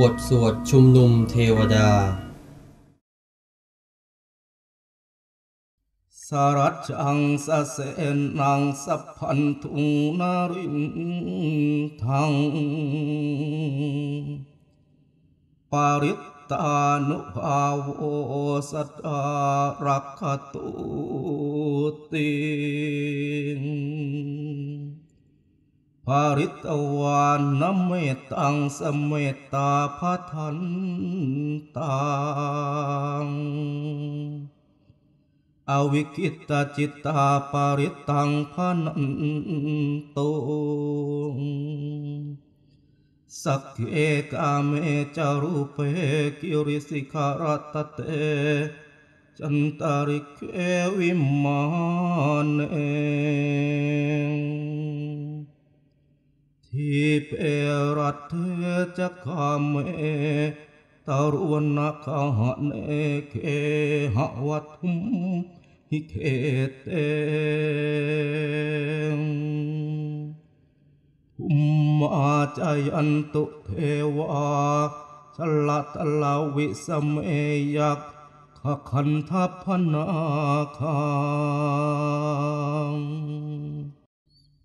บทสวดชุมนุมเทวดา สรัจังสะเสนังสัพพันธุงนารินทังปาริตตานุภาโวสัตตารักขตุติ ภาริตวานนเมตังสเมตตาพัทันตังอวิกิตาจิตตาปาริตังพนันตุสักเกกาเมจารุเปกิริสิการัตเตจันตาริกเกวิมานเอทิ เปรัตเทจักาเมตารุวนาคาหะเนเคหะวัตุมหิเคเตภุมมาจายันตุเทวาชลัตลาวิสเมยักขคันทัพนาคา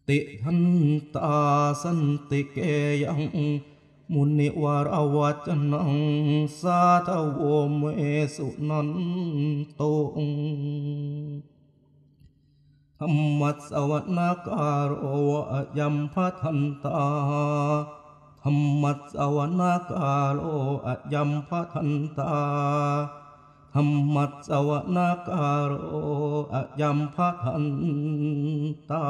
ติทันตาสันติเกยังมุนิวารวัจนังสาทโวเมสุนันโตธรรมัสสวนาการโรอะยัมพัทันตาธรรมัสสวนาการโรอะยัมพัทันตาธรรมัสสวนาการโรอะยัมพัทันตา